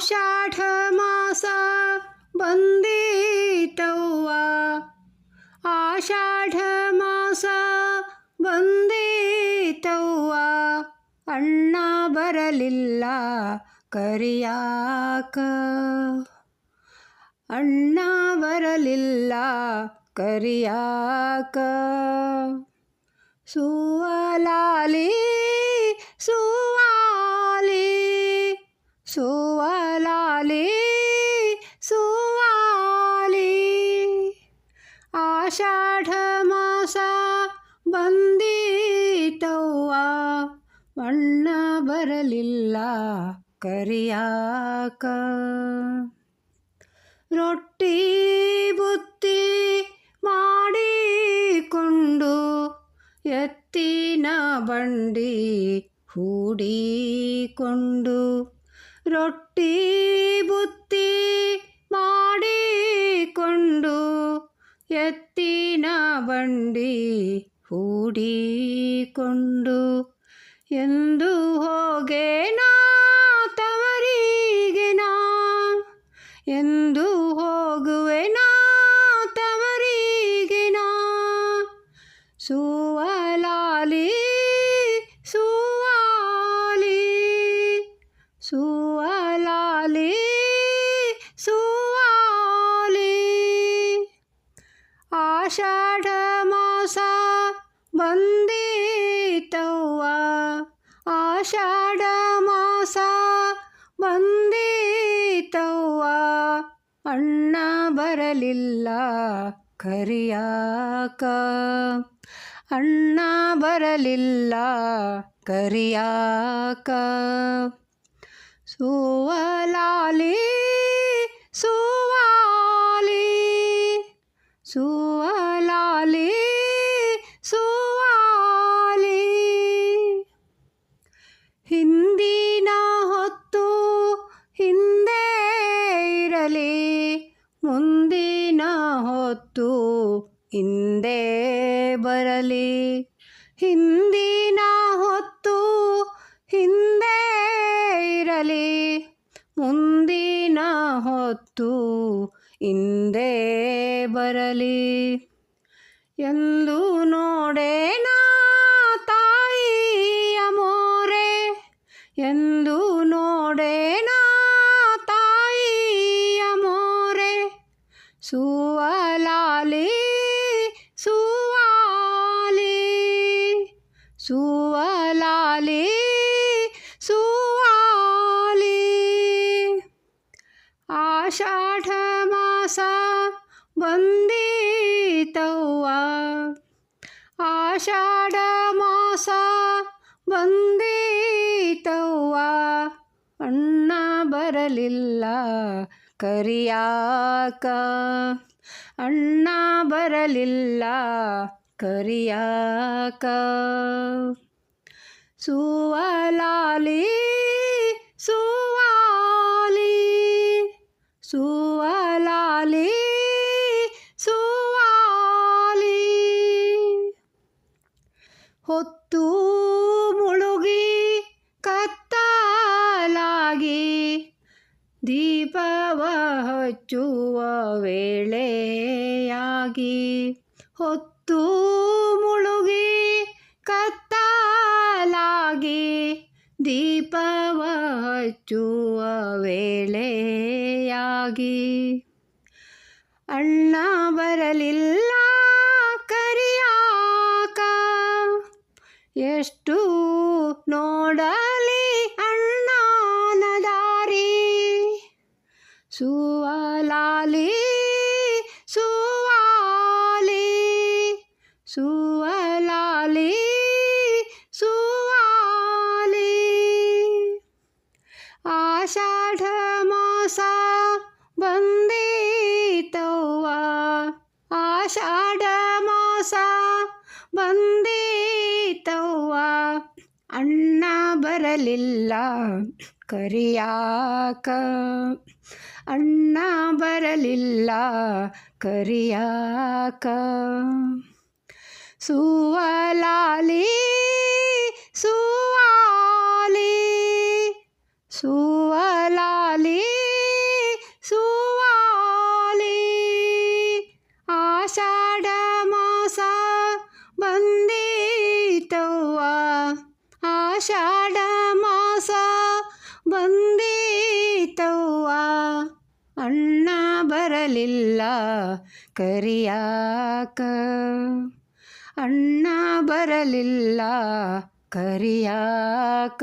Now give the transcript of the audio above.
ಆಷಾಢ ಮಾಸ ಬಂದೀತವ್ವ ಆಷಾಢ ಮಾಸ ಬಂದೀತವ್ವ ಅಣ್ಣ ಬರಲಿಲ್ಲ ಕರಿಯಾಕ ಅಣ್ಣ ಬರಲಿಲ್ಲ ಕರಿಯಾಕ ಸುವಲಾಲಿ ಸುವಾಲಿ ಸುವಲಾಲಿ ಸುವಾಲಿ ಆಷಾಢ ಮಾಸ ಬಂದೀತವ್ವ ಬಣ್ಣ ಬರಲಿಲ್ಲ ಕರಿಯಾಕ. ರೊಟ್ಟಿ ಬುತ್ತಿ ಮಾಡಿಕೊಂಡು ಎತ್ತಿನ ಬಂಡಿ ಹೂಡಿಕೊಂಡು ರೊಟ್ಟಿ ಎಂದು ಹೋಗೇನಾ ತವರಿಗೆ ನಾ ಎಂದು ಹೋಗುವೆನಾ ತವರಿಗೆ ನಾ ಸುವಲಾಲಿ ಸುವಾಲಿ ಸುವಲಾಲಿ. ಸುವಾಲಿ ಆಷಾಢ ಮಾಸ ಬಂದೀತವ್ವ ಆಷಾಢ ಮಾಸ ಬಂದೀತವ್ವ. ಅಣ್ಣ ಬರಲಿಲ್ಲ ಕರಿಯಾಕ. ಅಣ್ಣ ಬರಲಿಲ್ಲ ಕರಿಯಾಕ. ಸುವಲಾಲಿ ಸುವಾಲಿ ಸುವಲಾಲಿ ಹಿಂದಿನ ಹೊತ್ತು ಹಿಂದೆ ಇರಲಿ. ಮುಂದಿನ ಹೊತ್ತು ಹಿಂದೆ ಬರಲಿ. ಎಂದು ನೋಡೇನ ತಾಯಿಯ ಮೋರೆ. ಎಂದು ನೋಡೇನ ತಾಯಿಯ ಮೋರೆ. ಸುವಲಾಲಿ ಸುವಲಾಲಿ ಸುವಾಲಿ. ಆಷಾಢ ಮಾಸ ಬಂದಿತವ್ವ. ಆಷಾಢ ಮಾಸ ಬಂದಿತವ್ವ. ಅಣ್ಣ ಬರಲಿಲ್ಲ ಕರಿಯಾಕ. ಅಣ್ಣ ಬರಲಿಲ್ಲ ಕರಿಯಾಕ? ಸುವಲಾಲಿ ಸುವಾಲಿ ಸುವಲಾಲಿ ಸುವಾಲಿ. ಹೊತ್ತು ಮುಳುಗಿ ಕತ್ತಲಾಗಿ ದೀಪವ ಹಚ್ಚುವ ವೇಳೆಯಾಗಿ ಹೊತ್ತು ಮುಳುಗಿ ಕತ್ತಲಾಗಿ ದೀಪವ ಹಚ್ಚುವ ವೇಳೆಯಾಗಿ. ಅಣ್ಣ ಬರಲಿಲ್ಲ ಕರಿಯಾಕ ಎಷ್ಟು ನೋಡಲಿ ಅಣ್ಣನ ದಾರಿ. ಸುವಲಾಲಿ ಆಷಾಢ ಮಾಸ ಬಂದೀತವ್ವ. ಆಷಾಢ ಮಾಸ ಬಂದೀತವ್ವ. ಅಣ್ಣ ಬರಲಿಲ್ಲ ಕರಿಯಾಕ. ಅಣ್ಣ ಬರಲಿಲ್ಲ ಕರಿಯಾಕ. ಸುವಲಾಲಿ ಸುವಾಲಿ ಸುವಲಾಲಿ ಸುವಾಲಿ. ಆಷಾಢ ಮಾಸ ಬಂದಿತವ್ವ. ಆಷಾಢ ಮಾಸ ಬಂದಿತವ್ವ. ಅಣ್ಣ ಬರಲಿಲ್ಲ ಕರಿಯಾಕ. ಅಣ್ಣ ಬರಲಿಲ್ಲ ಕರಿಯಾಕ.